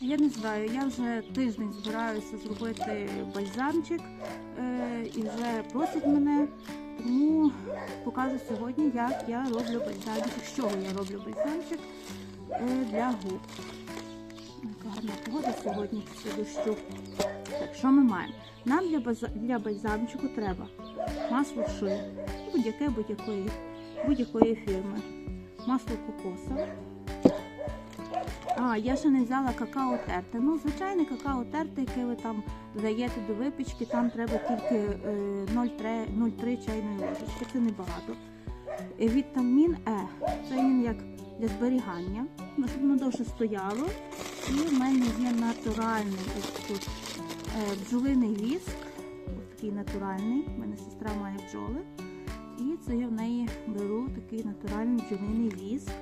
Я не знаю, я вже тиждень збираюся зробити бальзамчик е, і вже просять мене, тому покажу сьогодні, як я роблю бальзамчик, з чого я роблю бальзамчик е, для губ. Гарна погода сьогодні після дощу. Так, що ми маємо? Нам для, для бальзамчику треба масло ши, будь-яке будь-якої будь-якої фірми, масло кокосове. А, я ще не взяла какао терте. Ну, звичайне какао терте, яке ви там додаєте до випічки, там треба тільки е, 0,3 0,3 чайної ложечки, це небагато. Е, Вітамін Е, це він як для зберігання, ну, щоб воно довше стояло. І в мене є натуральний ось тут е, бджолиний віск, ось такий натуральний. У мене сестра має бджоли. І це я в неї беру такий натуральний бджолиний віск.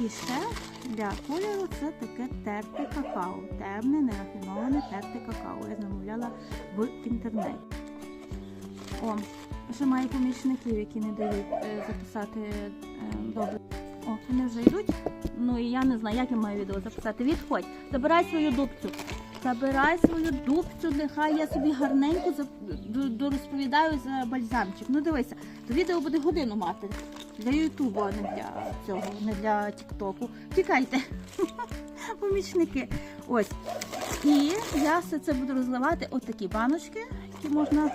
І ще для кольору це таке терте какао. Темне, нерафіноване терте какао. Я замовляла в інтернеті. О, ще маю помічників, які не дають е, записати е, добре. О, вони вже йдуть. Ну і я не знаю, як я маю відео записати. Відходь, забирай свою дубцю. Забирай свою дубцю, нехай я собі гарненько дорозповідаю за бальзамчик. Ну дивися, то відео буде годину мати. Для Ютубу, а не для цього, не для Тіктоку. Тікайте. Помічники. Ось. І я все це буду розливати от такі баночки, які можна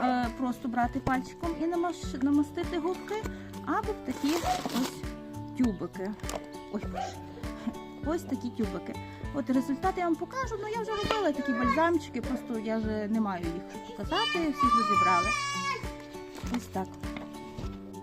е, просто брати пальчиком і намаш- намастити губки, або в такі ось тюбики. Ой. Ось такі тюбики. От результати я вам покажу. але я вже робила такі бальзамчики, просто я вже не маю їх показати, всі розібрали. Ось так.